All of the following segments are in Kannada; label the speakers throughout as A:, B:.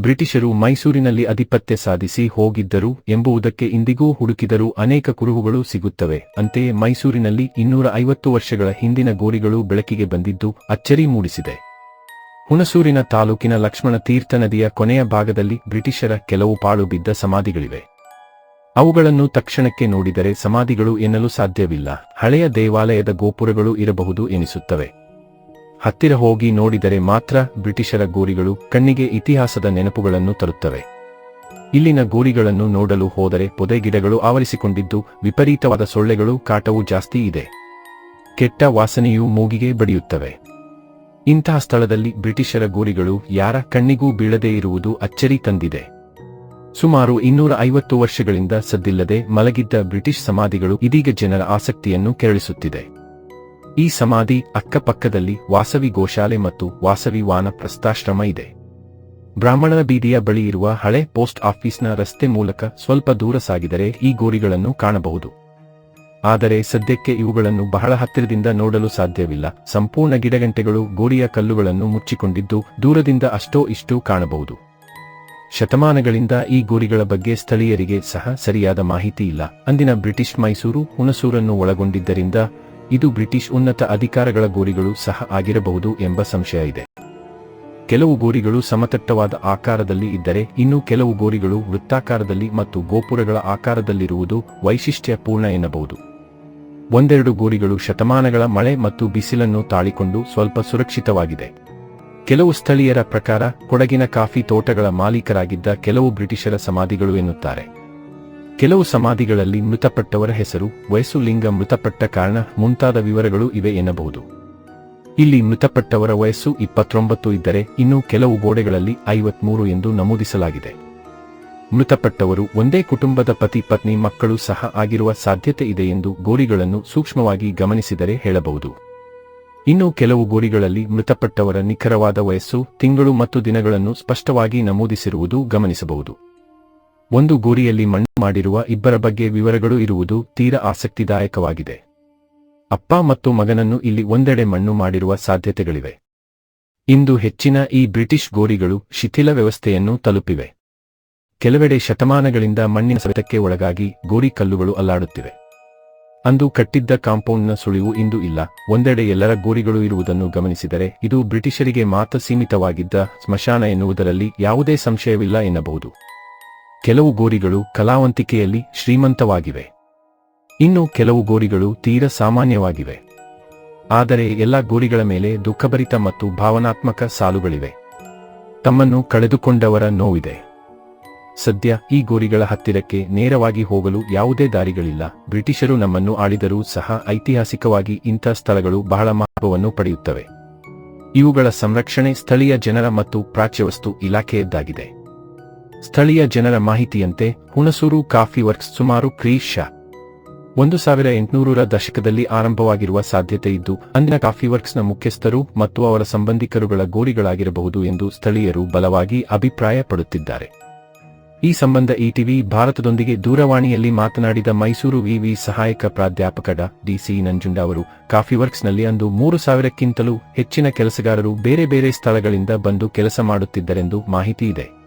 A: ಬ್ರಿಟಿಷರು ಮೈಸೂರಿನಲ್ಲಿ ಅಧಿಪತ್ಯ ಸಾಧಿಸಿ ಹೋಗಿದ್ದರು ಎಂಬುದಕ್ಕೆ ಇಂದಿಗೂ ಹುಡುಕಿದರೂ ಅನೇಕ ಕುರುಹುಗಳು ಸಿಗುತ್ತವೆ. ಅಂತೆಯೇ ಮೈಸೂರಿನಲ್ಲಿ ಇನ್ನೂರ ಐವತ್ತು ವರ್ಷಗಳ ಹಿಂದಿನ ಗೋರಿಗಳು ಬೆಳಕಿಗೆ ಬಂದಿದ್ದು ಅಚ್ಚರಿ ಮೂಡಿಸಿದೆ. ಹುಣಸೂರಿನ ತಾಲೂಕಿನ ಲಕ್ಷ್ಮಣ ತೀರ್ಥ ನದಿಯ ಕೊನೆಯ ಭಾಗದಲ್ಲಿ ಬ್ರಿಟಿಷರ ಕೆಲವು ಪಾಳು ಬಿದ್ದ ಸಮಾಧಿಗಳಿವೆ. ಅವುಗಳನ್ನು ತಕ್ಷಣಕ್ಕೆ ನೋಡಿದರೆ ಸಮಾಧಿಗಳು ಎನ್ನಲು ಸಾಧ್ಯವಿಲ್ಲ. ಹಳೆಯ ದೇವಾಲಯದ ಗೋಪುರಗಳು ಇರಬಹುದು ಎನಿಸುತ್ತವೆ. ಹತ್ತಿರ ಹೋಗಿ ನೋಡಿದರೆ ಮಾತ್ರ ಬ್ರಿಟಿಷರ ಗೋರಿಗಳು ಕಣ್ಣಿಗೆ ಇತಿಹಾಸದ ನೆನಪುಗಳನ್ನು ತರುತ್ತವೆ. ಇಲ್ಲಿನ ಗೋರಿಗಳನ್ನು ನೋಡಲು ಹೋದರೆ ಪೊದೆಗಿಡಗಳು ಆವರಿಸಿಕೊಂಡಿದ್ದು ವಿಪರೀತವಾದ ಸೊಳ್ಳೆಗಳು ಕಾಟವು ಜಾಸ್ತಿ ಇದೆ. ಕೆಟ್ಟ ವಾಸನೆಯು ಮೂಗಿಗೆ ಬಡಿಯುತ್ತವೆ. ಇಂತಹ ಸ್ಥಳದಲ್ಲಿ ಬ್ರಿಟಿಷರ ಗೋರಿಗಳು ಯಾರ ಕಣ್ಣಿಗೂ ಬೀಳದೇ ಇರುವುದು ಅಚ್ಚರಿ ತಂದಿದೆ. ಸುಮಾರು ಇನ್ನೂರ ಐವತ್ತು ವರ್ಷಗಳಿಂದ ಸದ್ದಿಲ್ಲದೆ ಮಲಗಿದ್ದ ಬ್ರಿಟಿಷ್ ಸಮಾಧಿಗಳು ಇದೀಗ ಜನರ ಆಸಕ್ತಿಯನ್ನು ಕೆರಳಿಸುತ್ತಿದೆ. ಈ ಸಮಾಧಿ ಅಕ್ಕಪಕ್ಕದಲ್ಲಿ ವಾಸವಿ ಗೋಶಾಲೆ ಮತ್ತು ವಾಸವಿ ವಾನಪ್ರಸ್ಥಾಶ್ರಮ ಇದೆ. ಬ್ರಾಹ್ಮಣನ ಬೀದಿಯ ಬಳಿ ಇರುವ ಹಳೆ ಪೋಸ್ಟ್ ಆಫೀಸ್ನ ರಸ್ತೆ ಮೂಲಕ ಸ್ವಲ್ಪ ದೂರ ಸಾಗಿದರೆ ಈ ಗೋರಿಗಳನ್ನು ಕಾಣಬಹುದು. ಆದರೆ ಸದ್ಯಕ್ಕೆ ಇವುಗಳನ್ನು ಬಹಳ ಹತ್ತಿರದಿಂದ ನೋಡಲು ಸಾಧ್ಯವಿಲ್ಲ. ಸಂಪೂರ್ಣ ಗಿಡಗಂಟೆಗಳು ಗೋರಿಯ ಕಲ್ಲುಗಳನ್ನು ಮುಚ್ಚಿಕೊಂಡಿದ್ದು ದೂರದಿಂದ ಅಷ್ಟೋ ಇಷ್ಟೋ ಕಾಣಬಹುದು. ಶತಮಾನಗಳಿಂದ ಈ ಗೋರಿಗಳ ಬಗ್ಗೆ ಸ್ಥಳೀಯರಿಗೆ ಸಹ ಸರಿಯಾದ ಮಾಹಿತಿ ಇಲ್ಲ. ಅಂದಿನ ಬ್ರಿಟಿಷ್ ಮೈಸೂರು ಹುಣಸೂರನ್ನು ಒಳಗೊಂಡಿದ್ದರಿಂದ ಇದು ಬ್ರಿಟಿಷ್ ಉನ್ನತ ಅಧಿಕಾರಗಳ ಗೋರಿಗಳು ಸಹ ಆಗಿರಬಹುದು ಎಂಬ ಸಂಶಯ ಇದೆ. ಕೆಲವು ಗೋರಿಗಳು ಸಮತಟ್ಟವಾದ ಆಕಾರದಲ್ಲಿ ಇದ್ದರೆ, ಇನ್ನು ಕೆಲವು ಗೋರಿಗಳು ವೃತ್ತಾಕಾರದಲ್ಲಿ ಮತ್ತು ಗೋಪುರಗಳ ಆಕಾರದಲ್ಲಿರುವುದು ವೈಶಿಷ್ಟ್ಯಪೂರ್ಣ ಎನ್ನಬಹುದು. ಒಂದೆರಡು ಗೋರಿಗಳು ಶತಮಾನಗಳ ಮಳೆ ಮತ್ತು ಬಿಸಿಲನ್ನು ತಾಳಿಕೊಂಡು ಸ್ವಲ್ಪ ಸುರಕ್ಷಿತವಾಗಿದೆ. ಕೆಲವು ಸ್ಥಳೀಯರ ಪ್ರಕಾರ, ಕೊಡಗಿನ ಕಾಫಿ ತೋಟಗಳ ಮಾಲೀಕರಾಗಿದ್ದ ಕೆಲವು ಬ್ರಿಟಿಷರ ಸಮಾಧಿಗಳು ಎನ್ನುತ್ತಾರೆ. ಕೆಲವು ಸಮಾಧಿಗಳಲ್ಲಿ ಮೃತಪಟ್ಟವರ ಹೆಸರು ವಯಸ್ಸು ಲಿಂಗ ಮೃತಪಟ್ಟ ಕಾರಣ ಮುಂತಾದ ವಿವರಗಳು ಇವೆ ಎನ್ನಬಹುದು. ಇಲ್ಲಿ ಮೃತಪಟ್ಟವರ ವಯಸ್ಸು ಇಪ್ಪತ್ತೊಂಬತ್ತು ಇದ್ದರೆ ಇನ್ನು ಕೆಲವು ಗೋಡೆಗಳಲ್ಲಿ ಐವತ್ಮೂರು ಎಂದು ನಮೂದಿಸಲಾಗಿದೆ. ಮೃತಪಟ್ಟವರು ಒಂದೇ ಕುಟುಂಬದ ಪತಿ ಪತ್ನಿ ಮಕ್ಕಳು ಸಹ ಆಗಿರುವ ಸಾಧ್ಯತೆ ಇದೆ ಎಂದು ಗೋರಿಗಳನ್ನು ಸೂಕ್ಷ್ಮವಾಗಿ ಗಮನಿಸಿದರೆ ಹೇಳಬಹುದು. ಇನ್ನು ಕೆಲವು ಗೋರಿಗಳಲ್ಲಿ ಮೃತಪಟ್ಟವರ ನಿಖರವಾದ ವಯಸ್ಸು ತಿಂಗಳು ಮತ್ತು ದಿನಗಳನ್ನು ಸ್ಪಷ್ಟವಾಗಿ ನಮೂದಿಸಿರುವುದು ಗಮನಿಸಬಹುದು. ಒಂದು ಗೋರಿಯಲ್ಲಿ ಮಣ್ಣು ಮಾಡಿರುವ ಇಬ್ಬರ ಬಗ್ಗೆ ವಿವರಗಳು ಇರುವುದು ತೀರಾ ಆಸಕ್ತಿದಾಯಕವಾಗಿದೆ. ಅಪ್ಪ ಮತ್ತು ಮಗನನ್ನು ಇಲ್ಲಿ ಒಂದೆಡೆ ಮಣ್ಣು ಮಾಡಿರುವ ಸಾಧ್ಯತೆಗಳಿವೆ. ಇಂದು ಹೆಚ್ಚಿನ ಈ ಬ್ರಿಟಿಷ್ ಗೋರಿಗಳು ಶಿಥಿಲ ವ್ಯವಸ್ಥೆಯನ್ನು ತಲುಪಿವೆ. ಕೆಲವೆಡೆ ಶತಮಾನಗಳಿಂದ ಮಣ್ಣಿನ ಸವೆತಕ್ಕೆ ಒಳಗಾಗಿ ಗೋರಿ ಕಲ್ಲುಗಳು ಅಲ್ಲಾಡುತ್ತಿವೆ. ಅಂದು ಕಟ್ಟಿದ್ದ ಕಾಂಪೌಂಡ್ನ ಸುಳಿವು ಇಂದು ಇಲ್ಲ. ಒಂದೆಡೆ ಎಲ್ಲರ ಗೋರಿಗಳು ಇರುವುದನ್ನು ಗಮನಿಸಿದರೆ ಇದು ಬ್ರಿಟಿಷರಿಗೆ ಮಾತ್ರ ಸೀಮಿತವಾಗಿದ್ದ ಸ್ಮಶಾನ ಎನ್ನುವುದರಲ್ಲಿ ಯಾವುದೇ ಸಂಶಯವಿಲ್ಲ ಎನ್ನಬಹುದು. ಕೆಲವು ಗೋರಿಗಳು ಕಲಾವಂತಿಕೆಯಲ್ಲಿ ಶ್ರೀಮಂತವಾಗಿವೆ. ಇನ್ನು ಕೆಲವು ಗೋರಿಗಳು ತೀರ ಸಾಮಾನ್ಯವಾಗಿವೆ. ಆದರೆ ಎಲ್ಲ ಗೋರಿಗಳ ಮೇಲೆ ದುಃಖಭರಿತ ಮತ್ತು ಭಾವನಾತ್ಮಕ ಸಾಲುಗಳಿವೆ. ತಮ್ಮನ್ನು ಕಳೆದುಕೊಂಡವರ ನೋವಿದೆ. ಸದ್ಯ ಈ ಗೋರಿಗಳ ಹತ್ತಿರಕ್ಕೆ ನೇರವಾಗಿ ಹೋಗಲು ಯಾವುದೇ ದಾರಿಗಳಿಲ್ಲ. ಬ್ರಿಟಿಷರು ನಮ್ಮನ್ನು ಆಳಿದರೂ ಸಹ ಐತಿಹಾಸಿಕವಾಗಿ ಇಂಥ ಸ್ಥಳಗಳು ಬಹಳ ಮಹತ್ವವನ್ನು ಪಡೆಯುತ್ತವೆ. ಇವುಗಳ ಸಂರಕ್ಷಣೆ ಸ್ಥಳೀಯ ಜನರ ಮತ್ತು ಪ್ರಾಚ್ಯವಸ್ತು ಇಲಾಖೆಯದ್ದಾಗಿದೆ. ಸ್ಥಳೀಯ ಜನರ ಮಾಹಿತಿಯಂತೆ ಹುಣಸೂರು ಕಾಫಿ ವರ್ಕ್ಸ್ ಸುಮಾರು ಕ್ರೀಶ. ಒಂದು ಸಾವಿರ ಎಂಟುನೂರರ ದಶಕದಲ್ಲಿ ಆರಂಭವಾಗಿರುವ ಸಾಧ್ಯತೆ ಇದ್ದು, ಅಂದಿನ ಕಾಫಿ ವರ್ಕ್ಸ್ನ ಮುಖ್ಯಸ್ಥರು ಮತ್ತು ಅವರ ಸಂಬಂಧಿಕರುಗಳ ಗೋರಿಗಳಾಗಿರಬಹುದು ಎಂದು ಸ್ಥಳೀಯರು ಬಲವಾಗಿ ಅಭಿಪ್ರಾಯಪಡುತ್ತಿದ್ದಾರೆ. ಈ ಸಂಬಂಧ ಇಟಿವಿ ಭಾರತದೊಂದಿಗೆ ದೂರವಾಣಿಯಲ್ಲಿ ಮಾತನಾಡಿದ ಮೈಸೂರು ವಿವಿ ಸಹಾಯಕ ಪ್ರಾಧ್ಯಾಪಕ ಡಾ ಡಿಸಿ ನಂಜುಂಡ ಅವರು, ಕಾಫಿ ವರ್ಕ್ಸ್ನಲ್ಲಿ ಅಂದು ಮೂರು ಸಾವಿರಕ್ಕಿಂತಲೂ ಹೆಚ್ಚಿನ ಕೆಲಸಗಾರರು ಬೇರೆ ಬೇರೆ ಸ್ಥಳಗಳಿಂದ ಬಂದು ಕೆಲಸ ಮಾಡುತ್ತಿದ್ದರೆಂದು ಮಾಹಿತಿ ಇದೆ.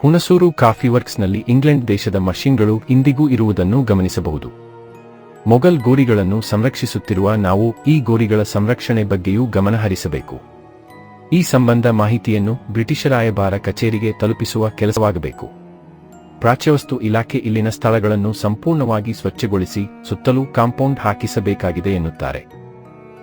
A: ಹುಣಸೂರು ಕಾಫಿ ವರ್ಕ್ಸ್ನಲ್ಲಿ ಇಂಗ್ಲೆಂಡ್ ದೇಶದ ಮಷಿನ್ಗಳು ಇಂದಿಗೂ ಇರುವುದನ್ನು ಗಮನಿಸಬಹುದು. ಮೊಘಲ್ ಗೋರಿಗಳನ್ನು ಸಂರಕ್ಷಿಸುತ್ತಿರುವ ನಾವು ಈ ಗೋರಿಗಳ ಸಂರಕ್ಷಣೆ ಬಗ್ಗೆಯೂ ಗಮನಹರಿಸಬೇಕು. ಈ ಸಂಬಂಧ ಮಾಹಿತಿಯನ್ನು ಬ್ರಿಟಿಷ್ ರಾಯಭಾರ ಕಚೇರಿಗೆ ತಲುಪಿಸುವ ಕೆಲಸವಾಗಬೇಕು. ಪ್ರಾಚ್ಯವಸ್ತು ಇಲಾಖೆ ಇಲ್ಲಿನ ಸ್ಥಳಗಳನ್ನು ಸಂಪೂರ್ಣವಾಗಿ ಸ್ವಚ್ಛಗೊಳಿಸಿ ಸುತ್ತಲೂ ಕಾಂಪೌಂಡ್ ಹಾಕಿಸಬೇಕಾಗಿದೆ ಎನ್ನುತ್ತಾರೆ.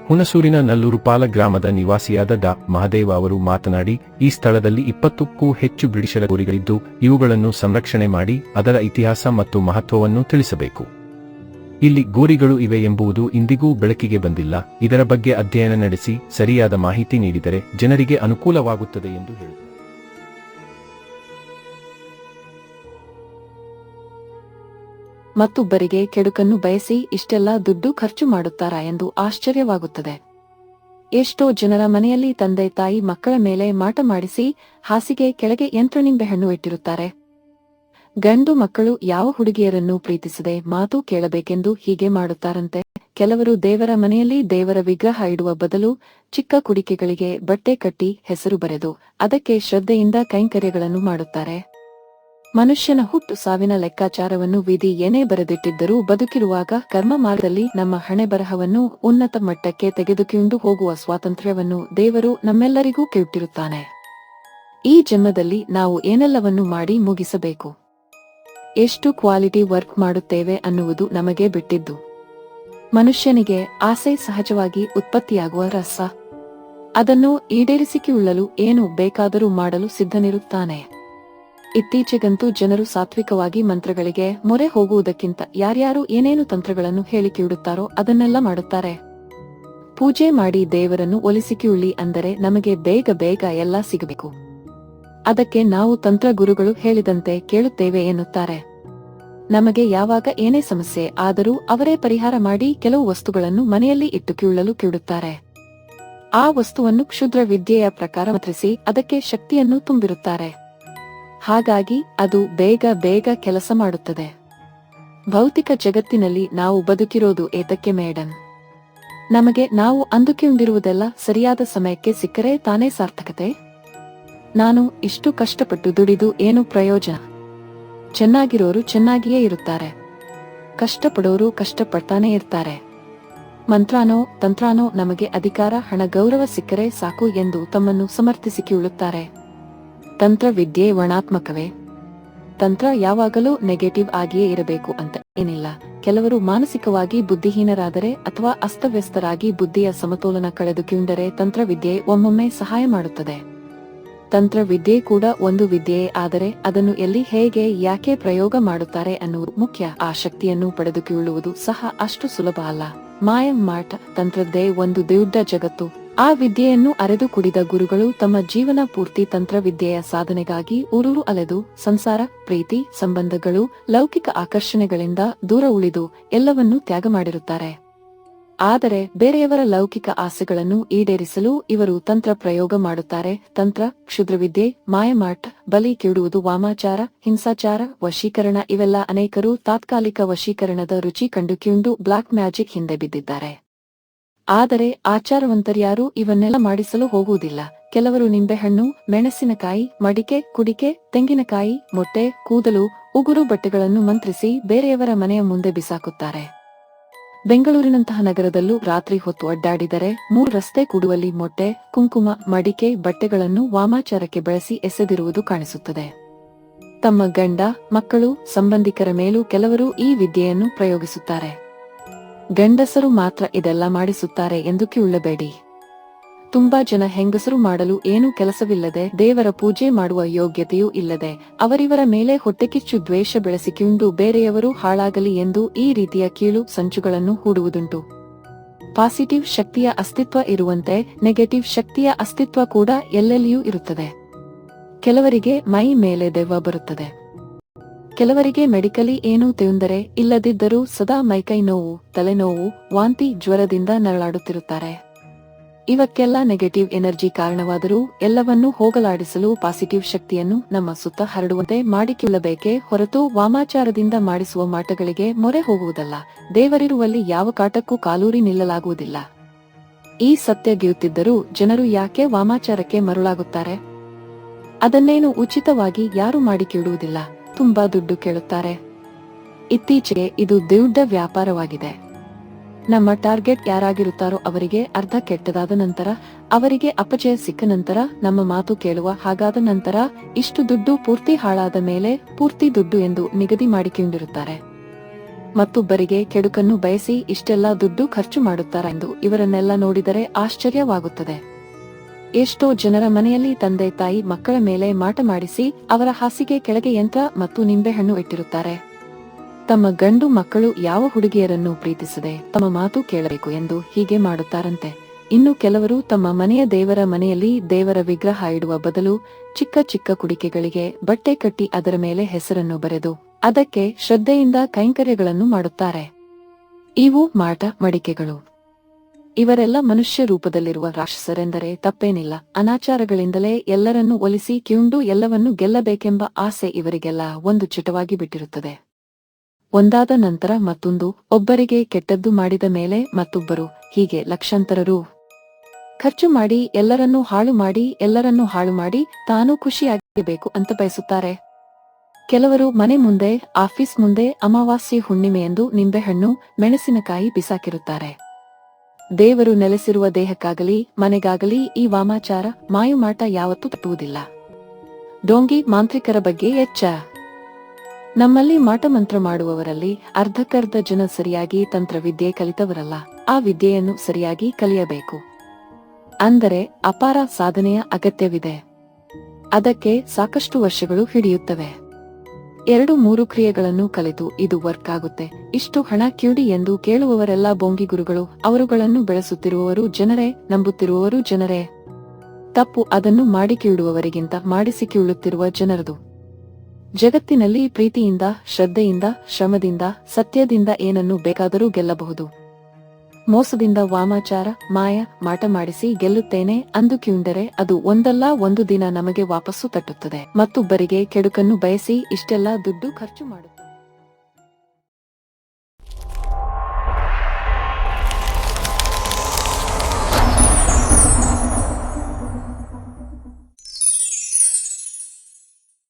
A: ಹುಣಸೂರಿನ ನಲ್ಲೂರುಪಾಲ ಗ್ರಾಮದ ನಿವಾಸಿಯಾದ ಡಾ. ಮಹದೇವ ಅವರು ಮಾತನಾಡಿ, ಈ ಸ್ಥಳದಲ್ಲಿ ಇಪ್ಪತ್ತಕ್ಕೂ ಹೆಚ್ಚು ಬ್ರಿಟಿಷರ ಗೋರಿಗಳಿದ್ದು ಇವುಗಳನ್ನು ಸಂರಕ್ಷಣೆ ಮಾಡಿ, ಅದರ ಇತಿಹಾಸ ಮತ್ತು ಮಹತ್ವವನ್ನು ತಿಳಿಸಬೇಕು. ಇಲ್ಲಿ ಗೋರಿಗಳು ಇವೆ ಎಂಬುದು ಇಂದಿಗೂ ಬೆಳಕಿಗೆ ಬಂದಿಲ್ಲ. ಇದರ ಬಗ್ಗೆ ಅಧ್ಯಯನ ನಡೆಸಿ, ಸರಿಯಾದ ಮಾಹಿತಿ ನೀಡಿದರೆ ಜನರಿಗೆ ಅನುಕೂಲವಾಗುತ್ತದೆ ಎಂದು ಹೇಳಿದರು.
B: ಮತ್ತೊಬ್ಬರಿಗೆ ಕೆಡುಕನ್ನು ಬಯಸಿ ಇಷ್ಟೆಲ್ಲ ದುಡ್ಡು ಖರ್ಚು ಮಾಡುತ್ತಾರಾ ಎಂದು ಆಶ್ಚರ್ಯವಾಗುತ್ತದೆ. ಎಷ್ಟೋ ಜನರ ಮನೆಯಲ್ಲಿ ತಂದೆ ತಾಯಿ ಮಕ್ಕಳ ಮೇಲೆ ಮಾಟ ಮಾಡಿಸಿ ಹಾಸಿಗೆ ಕೆಳಗೆ ಯಂತ್ರನಿಂಬೆ ಹಣ್ಣು ಇಟ್ಟಿರುತ್ತಾರೆ. ಗಂಡು ಮಕ್ಕಳು ಯಾವ ಹುಡುಗಿಯರನ್ನು ಪ್ರೀತಿಸದೆ ಮಾತು ಕೇಳಬೇಕೆಂದು ಹೀಗೆ ಮಾಡುತ್ತಾರಂತೆ. ಕೆಲವರು ದೇವರ ಮನೆಯಲ್ಲಿ ದೇವರ ವಿಗ್ರಹ ಇಡುವ ಬದಲು ಚಿಕ್ಕ ಕುಡಿಕೆಗಳಿಗೆ ಬಟ್ಟೆ ಕಟ್ಟಿ ಹೆಸರು ಬರೆದು ಅದಕ್ಕೆ ಶ್ರದ್ಧೆಯಿಂದ ಕೈಂಕರ್ಯಗಳನ್ನು ಮಾಡುತ್ತಾರೆ. ಮನುಷ್ಯನ ಹುಟ್ಟು ಸಾವಿನ ಲೆಕ್ಕಾಚಾರವನ್ನು ವಿಧಿ ಏನೇ ಬರೆದಿಟ್ಟಿದ್ದರೂ ಬದುಕಿರುವಾಗ ಕರ್ಮ ಮಾರ್ಗದಲ್ಲಿ ನಮ್ಮ ಹಣೆ ಬರಹವನ್ನು ಉನ್ನತ ಮಟ್ಟಕ್ಕೆ ತೆಗೆದುಕೊಂಡು ಹೋಗುವ ಸ್ವಾತಂತ್ರ್ಯವನ್ನು ದೇವರು ನಮ್ಮೆಲ್ಲರಿಗೂ ಕೆಟ್ಟಿರುತ್ತಾನೆ ಈ ಜನ್ಮದಲ್ಲಿ ನಾವು ಏನೆಲ್ಲವನ್ನು ಮಾಡಿ ಮುಗಿಸಬೇಕು? ಎಷ್ಟು ಕ್ವಾಲಿಟಿ ವರ್ಕ್ ಮಾಡುತ್ತೇವೆ ಅನ್ನುವುದು ನಮಗೆ ಬಿಟ್ಟಿದ್ದು. ಮನುಷ್ಯನಿಗೆ ಆಸೆ ಸಹಜವಾಗಿ ಉತ್ಪತ್ತಿಯಾಗುವ ರಸ. ಅದನ್ನು ಈಡೇರಿಸಿಕೊಳ್ಳಲು ಏನು ಬೇಕಾದರೂ ಮಾಡಲು ಸಿದ್ಧನಿರುತ್ತಾನೆ. ಇತ್ತೀಚೆಗಂತೂ ಜನರು ಸಾತ್ವಿಕವಾಗಿ ಮಂತ್ರಗಳಿಗೆ ಮೊರೆ ಹೋಗುವುದಕ್ಕಿಂತ ಯಾರ್ಯಾರು ಏನೇನು ತಂತ್ರಗಳನ್ನು ಹೇಳಿಕಿಡುತ್ತಾರೋ ಅದನ್ನೆಲ್ಲ ಮಾಡುತ್ತಾರೆ. ಪೂಜೆ ಮಾಡಿ ದೇವರನ್ನು ಒಲಿಸಿಕೊಳ್ಳಿ ಅಂದರೆ ನಮಗೆ ಬೇಗ ಬೇಗ ಎಲ್ಲ ಸಿಗಬೇಕು. ಅದಕ್ಕೆ ನಾವು ತಂತ್ರ ಗುರುಗಳು ಹೇಳಿದಂತೆ ಕೇಳುತ್ತೇವೆ ಎನ್ನುತ್ತಾರೆ. ನಮಗೆ ಯಾವಾಗ ಏನೇ ಸಮಸ್ಯೆ ಆದರೂ ಅವರೇ ಪರಿಹಾರ ಮಾಡಿ ಕೆಲವು ವಸ್ತುಗಳನ್ನು ಮನೆಯಲ್ಲಿ ಇಟ್ಟುಕೊಳ್ಳಲು ಕಿಡುತ್ತಾರೆ ಆ ವಸ್ತುವನ್ನು ಕ್ಷುದ್ರ ವಿದ್ಯೆಯ ಪ್ರಕಾರ ಮತ್ರಿಸಿ ಅದಕ್ಕೆ ಶಕ್ತಿಯನ್ನು ತುಂಬಿರುತ್ತಾರೆ. ಹಾಗಾಗಿ ಅದು ಬೇಗ ಬೇಗ ಕೆಲಸ ಮಾಡುತ್ತದೆ. ಭೌತಿಕ ಜಗತ್ತಿನಲ್ಲಿ ನಾವು ಬದುಕಿರೋದು ಏತಕ್ಕೆ ಮೇಡನ್? ನಮಗೆ ನಾವು ಅಂದುಕೊಂಡಿರುವುದೆಲ್ಲ ಸರಿಯಾದ ಸಮಯಕ್ಕೆ ಸಿಕ್ಕರೆ ತಾನೇ ಸಾರ್ಥಕತೆ? ನಾನು ಇಷ್ಟು ಕಷ್ಟಪಟ್ಟು ದುಡಿದು ಏನು ಪ್ರಯೋಜನ? ಚೆನ್ನಾಗಿರೋರು ಚೆನ್ನಾಗಿಯೇ ಇರುತ್ತಾರೆ. ಕಷ್ಟಪಡೋರು ಕಷ್ಟಪಡ್ತಾನೆ ಇರ್ತಾರೆ. ಮಂತ್ರಾನೋ ತಂತ್ರಾನೋ ನಮಗೆ ಅಧಿಕಾರ, ಹಣ, ಗೌರವ ಸಿಕ್ಕರೆ ಸಾಕು ಎಂದು ತಮ್ಮನ್ನು ಸಮರ್ಥಿಸಿಕೊಳ್ಳುತ್ತಾರೆ ತಂತ್ರ ವಿದ್ಯೆ ವರ್ಣಾತ್ಮಕವೇ? ತಂತ್ರ ಯಾವಾಗಲೂ ನೆಗೆಟಿವ್ ಆಗಿಯೇ ಇರಬೇಕು ಅಂತ ಏನಿಲ್ಲ. ಕೆಲವರು ಮಾನಸಿಕವಾಗಿ ಬುದ್ಧಿಹೀನರಾದರೆ ಅಥವಾ ಅಸ್ತವ್ಯಸ್ತರಾಗಿ ಬುದ್ಧಿಯ ಸಮತೋಲನ ಕಳೆದುಕೊಂಡರೆ ತಂತ್ರವಿದ್ಯೆ ಒಮ್ಮೊಮ್ಮೆ ಸಹಾಯ ಮಾಡುತ್ತದೆ. ತಂತ್ರ ವಿದ್ಯೆ ಕೂಡ ಒಂದು ವಿದ್ಯೆಯೇ ಆದರೆ ಅದನ್ನು ಎಲ್ಲಿ ಹೇಗೆ, ಯಾಕೆ ಪ್ರಯೋಗ ಮಾಡುತ್ತಾರೆ ಅನ್ನುವುದು ಮುಖ್ಯ. ಆ ಶಕ್ತಿಯನ್ನು ಪಡೆದುಕೊಳ್ಳುವುದು ಸಹ ಅಷ್ಟು ಸುಲಭ ಅಲ್ಲ. ಮಾಯಂ ಮಾಟ ತಂತ್ರದ್ದೇ ಒಂದು ದೊಡ್ಡ ಜಗತ್ತು. ಆ ವಿದ್ಯೆಯನ್ನು ಅರೆದು ಕುಡಿದ ಗುರುಗಳು ತಮ್ಮ ಜೀವನ ಪೂರ್ತಿ ತಂತ್ರವಿದ್ಯೆಯ ಸಾಧನೆಗಾಗಿ ಉರುಳು ಅಲೆದು, ಸಂಸಾರ, ಪ್ರೀತಿ, ಸಂಬಂಧಗಳು, ಲೌಕಿಕ ಆಕರ್ಷಣೆಗಳಿಂದ ದೂರ ಉಳಿದು ಎಲ್ಲವನ್ನೂ ತ್ಯಾಗ ಮಾಡಿರುತ್ತಾರೆ. ಆದರೆ ಬೇರೆಯವರ ಲೌಕಿಕ ಆಸೆಗಳನ್ನು ಈಡೇರಿಸಲು ಇವರು ತಂತ್ರ ಪ್ರಯೋಗ ಮಾಡುತ್ತಾರೆ. ತಂತ್ರ, ಕ್ಷುದ್ರವಿದ್ಯೆ, ಮಾಯಮಾಟ, ಬಲಿ ಕೆಡುವುದು ವಾಮಾಚಾರ, ಹಿಂಸಾಚಾರ, ವಶೀಕರಣ ಇವೆಲ್ಲ ಅನೇಕರು ತಾತ್ಕಾಲಿಕ ವಶೀಕರಣದ ರುಚಿ ಕಂಡುಕೊಂಡು ಬ್ಲಾಕ್ ಮ್ಯಾಜಿಕ್ ಹಿಂದೆ ಬಿದ್ದಿದ್ದಾರೆ. ಆದರೆ ಆಚಾರವಂತರ್ಯಾರು ಇವನ್ನೆಲ್ಲ ಮಾಡಿಸಲು ಹೋಗುವುದಿಲ್ಲ. ಕೆಲವರು ನಿಂಬೆಹಣ್ಣು, ಮೆಣಸಿನಕಾಯಿ, ಮಡಿಕೆ, ಕುಡಿಕೆ, ತೆಂಗಿನಕಾಯಿ, ಮೊಟ್ಟೆ, ಕೂದಲು, ಉಗುರು ಬಟ್ಟೆಗಳನ್ನು ಮಂತ್ರಿಸಿ ಬೇರೆಯವರ ಮನೆಯ ಮುಂದೆ ಬಿಸಾಕುತ್ತಾರೆ. ಬೆಂಗಳೂರಿನಂತಹ ನಗರದಲ್ಲೂ ರಾತ್ರಿ ಹೊತ್ತು ಅಡ್ಡಾಡಿದರೆ ಮೂರು ರಸ್ತೆ ಕೂಡುವಲ್ಲಿ ಮೊಟ್ಟೆ, ಕುಂಕುಮ, ಮಡಿಕೆ, ಬಟ್ಟೆಗಳನ್ನು ವಾಮಾಚಾರಕ್ಕೆ ಬಳಸಿ ಎಸೆದಿರುವುದು ಕಾಣಿಸುತ್ತದೆ. ತಮ್ಮ ಗಂಡ, ಮಕ್ಕಳು, ಸಂಬಂಧಿಕರ ಮೇಲೂ ಕೆಲವರು ಈ ವಿದ್ಯೆಯನ್ನು ಪ್ರಯೋಗಿಸುತ್ತಾರೆ. ಗಂಡಸರು ಮಾತ್ರ ಇದೆಲ್ಲ ಮಾಡಿಸುತ್ತಾರೆ ಎಂದು ಕಿವುಳಬೇಡಿ. ತುಂಬಾ ಜನ ಹೆಂಗಸರು ಮಾಡಲು ಏನೂ ಕೆಲಸವಿಲ್ಲದೆ ದೇವರ ಪೂಜೆ ಮಾಡುವ ಯೋಗ್ಯತೆಯೂ ಇಲ್ಲದೆ ಅವರಿವರ ಮೇಲೆ ಹೊಟ್ಟೆಕಿಚ್ಚು ದ್ವೇಷ ಬೆಳೆಸಿಕೊಂಡು ಬೇರೆಯವರು ಹಾಳಾಗಲಿ ಎಂದು ಈ ರೀತಿಯ ಕೀಳು ಸಂಚುಗಳನ್ನು ಹೂಡುವುದುಂಟು. ಪಾಸಿಟಿವ್ ಶಕ್ತಿಯ ಅಸ್ತಿತ್ವ ಇರುವಂತೆ ನೆಗೆಟಿವ್ ಶಕ್ತಿಯ ಅಸ್ತಿತ್ವ ಕೂಡ ಎಲ್ಲೆಲ್ಲಿಯೂ ಇರುತ್ತದೆ. ಕೆಲವರಿಗೆ ಮೈ ಮೇಲೆ ದೆವ್ವ ಬರುತ್ತದೆ. ಕೆಲವರಿಗೆ ಮೆಡಿಕಲಿ ಏನೂ ತೊಂದರೆ ಇಲ್ಲದಿದ್ದರೂ ಸದಾ ಮೈಕೈ ನೋವು ತಲೆನೋವು ವಾಂತಿ ಜ್ವರದಿಂದ ನರಳಾಡುತ್ತಿರುತ್ತಾರೆ. ಇವಕ್ಕೆಲ್ಲ ನೆಗೆಟಿವ್ ಎನರ್ಜಿ ಕಾರಣವಾದರೂ ಎಲ್ಲವನ್ನೂ ಹೋಗಲಾಡಿಸಲು ಪಾಸಿಟಿವ್ ಶಕ್ತಿಯನ್ನು ನಮ್ಮ ಸುತ್ತ ಹರಡುವಂತೆ ಮಾಡಿಕೊಳ್ಳಬೇಕೇ ಹೊರತು ವಾಮಾಚಾರದಿಂದ ಮಾಡಿಸುವ ಮಾಟಗಳಿಗೆ ಮೊರೆ ಹೋಗುವುದಲ್ಲ. ದೇವರಿರುವಲ್ಲಿ ಯಾವ ಕಾಟಕ್ಕೂ ಕಾಲೂರಿ ನಿಲ್ಲಲಾಗುವುದಿಲ್ಲ. ಈ ಸತ್ಯ ಗೆಯುತ್ತಿದ್ದರೂ ಜನರು ಯಾಕೆ ವಾಮಾಚಾರಕ್ಕೆ ಮರುಳಾಗುತ್ತಾರೆ? ಅದನ್ನೇನು ಉಚಿತವಾಗಿ ಯಾರು ಮಾಡಿಕೊಳ್ಳುವುದಿಲ್ಲ. ತುಂಬಾ ದುಡ್ಡು ಕೇಳುತ್ತಾರೆ. ಇತ್ತೀಚೆಗೆ ಇದು ದೊಡ್ಡ ವ್ಯಾಪಾರವಾಗಿದೆ. ನಮ್ಮ ಟಾರ್ಗೆಟ್ ಯಾರಾಗಿರುತ್ತಾರೋ ಅವರಿಗೆ ಅರ್ಧ ಕೆಟ್ಟದಾದ ನಂತರ, ಅವರಿಗೆ ಅಪಜಯ ಸಿಕ್ಕ ನಂತರ ನಮ್ಮ ಮಾತು ಕೇಳುವ ಹಾಗಾದ ನಂತರ ಇಷ್ಟು ದುಡ್ಡು ಪೂರ್ತಿ ಹಾಳಾದ ಮೇಲೆ ಪೂರ್ತಿ ದುಡ್ಡು ಎಂದು ನಿಗದಿ ಮಾಡಿಕೊಂಡಿರುತ್ತಾರೆ. ಮತ್ತೊಬ್ಬರಿಗೆ ಕೆಡುಕನ್ನು ಬಯಸಿ ಇಷ್ಟೆಲ್ಲ ದುಡ್ಡು ಖರ್ಚು ಮಾಡುತ್ತಾರೆ ಎಂದು ಇವರನ್ನೆಲ್ಲ ನೋಡಿದರೆ ಆಶ್ಚರ್ಯವಾಗುತ್ತದೆ. ಎಷ್ಟೋ ಜನರ ಮನೆಯಲ್ಲಿ ತಂದೆ ತಾಯಿ ಮಕ್ಕಳ ಮೇಲೆ ಮಾಟ ಮಾಡಿಸಿ ಅವರ ಹಾಸಿಗೆ ಕೆಳಗೆ ಯಂತ್ರ ಮತ್ತು ನಿಂಬೆಹಣ್ಣು ಇಟ್ಟಿರುತ್ತಾರೆ. ತಮ್ಮ ಗಂಡು ಮಕ್ಕಳು ಯಾವ ಹುಡುಗಿಯರನ್ನು ಪ್ರೀತಿಸದೆ ತಮ್ಮ ಮಾತು ಕೇಳಬೇಕು ಎಂದು ಹೀಗೆ ಮಾಡುತ್ತಾರಂತೆ. ಇನ್ನು ಕೆಲವರು ತಮ್ಮ ಮನೆಯ ದೇವರ ಮನೆಯಲ್ಲಿ ದೇವರ ವಿಗ್ರಹ ಇಡುವ ಬದಲು ಚಿಕ್ಕ ಚಿಕ್ಕ ಕುಡಿಕೆಗಳಿಗೆ ಬಟ್ಟೆ ಕಟ್ಟಿ ಅದರ ಮೇಲೆ ಹೆಸರನ್ನು ಬರೆದು ಅದಕ್ಕೆ ಶ್ರದ್ಧೆಯಿಂದ ಕೈಂಕರ್ಯಗಳನ್ನು ಮಾಡುತ್ತಾರೆ. ಇವು ಮಾಟ ಮಡಿಕೆಗಳು. ಇವರೆಲ್ಲ ಮನುಷ್ಯ ರೂಪದಲ್ಲಿರುವ ರಾಕ್ಷಸರೆಂದರೆ ತಪ್ಪೇನಿಲ್ಲ. ಅನಾಚಾರಗಳಿಂದಲೇ ಎಲ್ಲರನ್ನೂ ಒಲಿಸಿ ಕಿವುಂಡು ಎಲ್ಲವನ್ನೂ ಗೆಲ್ಲಬೇಕೆಂಬ ಆಸೆ ಇವರಿಗೆಲ್ಲ ಒಂದು ಚಿಟವಾಗಿ ಬಿಟ್ಟಿರುತ್ತದೆ. ಒಂದಾದ ನಂತರ ಮತ್ತೊಂದು, ಒಬ್ಬರಿಗೆ ಕೆಟ್ಟದ್ದು ಮಾಡಿದ ಮೇಲೆ ಮತ್ತೊಬ್ಬರು, ಹೀಗೆ ಲಕ್ಷಾಂತರರು. ಖರ್ಚು ಮಾಡಿ ಎಲ್ಲರನ್ನೂ ಹಾಳು ಮಾಡಿ, ಎಲ್ಲರನ್ನೂ ಹಾಳು ಮಾಡಿ ತಾನೂ ಖುಷಿಯಾಗಿರಬೇಕು ಅಂತ ಬಯಸುತ್ತಾರೆ. ಕೆಲವರು ಮನೆ ಮುಂದೆ, ಆಫೀಸ್ ಮುಂದೆ ಅಮಾವಾಸ್ಯೆ ಹುಣ್ಣಿಮೆಯೆಂದು ನಿಂಬೆಹಣ್ಣು, ಮೆಣಸಿನಕಾಯಿ ಬಿಸಾಕಿರುತ್ತಾರೆ. ದೇವರು ನೆಲೆಸಿರುವ ದೇಹಕ್ಕಾಗಲಿ, ಮನೆಗಾಗಲಿ ಈ ವಾಮಾಚಾರ ಮಾಯುಮಾಟ ಯಾವತ್ತೂ ತಪ್ಪುವುದಿಲ್ಲ. ಡೋಂಗಿ ಮಾಂತ್ರಿಕರ ಬಗ್ಗೆ ಎಚ್ಚ. ನಮ್ಮಲ್ಲಿ ಮಾಟಮಂತ್ರ ಮಾಡುವವರಲ್ಲಿ ಅರ್ಧಕ್ಕರ್ಧ ಜನ ಸರಿಯಾಗಿ ತಂತ್ರವಿದ್ಯೆ ಕಲಿತವರಲ್ಲ, ಆ ವಿದ್ಯೆಯನ್ನು ಸರಿಯಾಗಿ ಕಲಿಯಬೇಕು. ಅಂದರೆ ಅಪಾರ ಸಾಧನೆಯ ಅಗತ್ಯವಿದೆ. ಅದಕ್ಕೆ ಸಾಕಷ್ಟು ವರ್ಷಗಳು ಹಿಡಿಯುತ್ತವೆ. ಎರಡು ಮೂರು ಕ್ರಿಯೆಗಳನ್ನು ಕಲಿತು ಇದು ವರ್ಕ್ ಆಗುತ್ತೆ. ಇಷ್ಟು ಹಣ ಕ್ಯೂಡಿ ಎಂದು ಕೇಳುವವರೆಲ್ಲ ಬೊಂಗಿ ಗುರುಗಳು, ಅವರುಗಳನ್ನು ಬೆಳೆಸುತ್ತಿರುವವರು ಜನರೇ, ನಂಬುತ್ತಿರುವವರು ಜನರೇ. ತಪ್ಪು ಅದನ್ನು ಮಾಡಿ ಕೀಳುವವರಿಗಿಂತ ಮಾಡಿಸಿ ಕೀಳುತ್ತಿರುವ ಜನರದು. ಜಗತ್ತಿನಲ್ಲಿ ಪ್ರೀತಿಯಿಂದ, ಶ್ರದ್ಧೆಯಿಂದ, ಶ್ರಮದಿಂದ, ಸತ್ಯದಿಂದ ಏನನ್ನು ಬೇಕಾದರೂ ಗೆಲ್ಲಬಹುದು. ಮೋಸದಿಂದ ವಾಮಾಚಾರ, ಮಾಯ, ಮಾಟ ಮಾಡಿಸಿ ಗೆಲ್ಲುತ್ತೇನೆ ಅಂದು ಕಿವುಂಡರೆ ಅದು ಒಂದಲ್ಲ ಒಂದು ದಿನ ನಮಗೆ ವಾಪಸ್ಸು ತಟ್ಟುತ್ತದೆ. ಮತ್ತೊಬ್ಬರಿಗೆ ಕೆಡುಕನ್ನು ಬಯಸಿ ಇಷ್ಟೆಲ್ಲ ದುಡ್ಡು ಖರ್ಚು ಮಾಡುತ್ತದೆ